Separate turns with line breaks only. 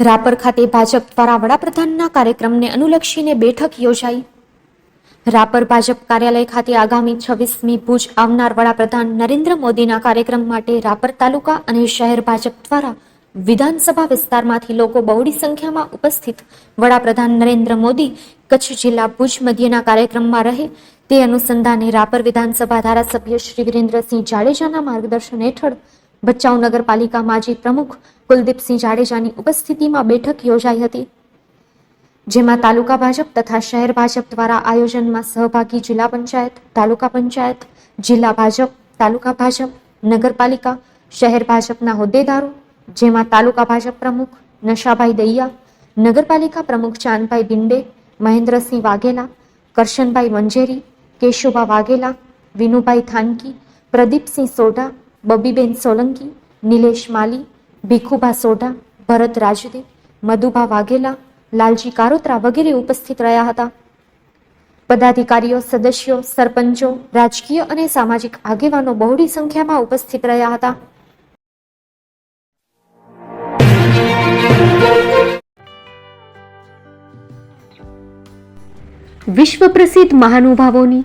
રાપર ખાતે ભાજપ દ્વારા વડાપ્રધાનના કાર્યક્રમને અનુલક્ષીને બેઠક યોજાઈ. રાપર ભાજપ કાર્યાલય ખાતે આગામી છવ્વીસમી ભુજ આવનાર વડાપ્રધાન નરેન્દ્ર મોદીના કાર્યક્રમ માટે રાપર તાલુકા અને શહેર ભાજપ દ્વારા વિધાનસભા વિસ્તારમાંથી લોકો બહોળી સંખ્યામાં ઉપસ્થિત. વડાપ્રધાન નરેન્દ્ર મોદી કચ્છ જિલ્લા ભુજ મધ્યના કાર્યક્રમમાં રહે તે અનુસંધાને રાપર વિધાનસભા ધારાસભ્ય શ્રી વિરેન્દ્રસિંહ જાડેજાના માર્ગદર્શન હેઠળ ભચાઉ નગરપાલિકા માજી પ્રમુખ કુલદીપસિંહ જાડેજાની ઉપસ્થિતિમાં બેઠક યોજાઈ હતી, જેમાં તાલુકા ભાજપ તથા શહેર ભાજપ દ્વારા આયોજનમાં સહભાગી જિલ્લા પંચાયત, તાલુકા પંચાયત, જિલ્લા ભાજપ, તાલુકા ભાજપ, નગરપાલિકા, શહેર ભાજપના હોદ્દેદારો, જેમાં તાલુકા ભાજપ પ્રમુખ નશાભાઈ દૈયા, નગરપાલિકા પ્રમુખ ચાંદભાઈ બિંડે, મહેન્દ્રસિંહ વાઘેલા, કરશનભાઈ મંજેરી, કેશુભા વાઘેલા, વિનુભાઈ થાનકી, પ્રદીપસિંહ સોઢા બબીબેન સોલંકી, નિલેશ માલી, ભીખુભા સોઢા, ભરત રાજદે મધુભા વાઘેલા, લાલજી કારોત્રા વગેરે ઉપસ્થિત રહ્યા હતા. પદાધિકારીઓ, સદસ્યો, સરપંચો, રાજકીય અને સામાજિક આગેવાનો બહોળી સંખ્યામાં ઉપસ્થિત રહ્યા હતા. વિશ્વ પ્રસિદ્ધ મહાનુભાવોની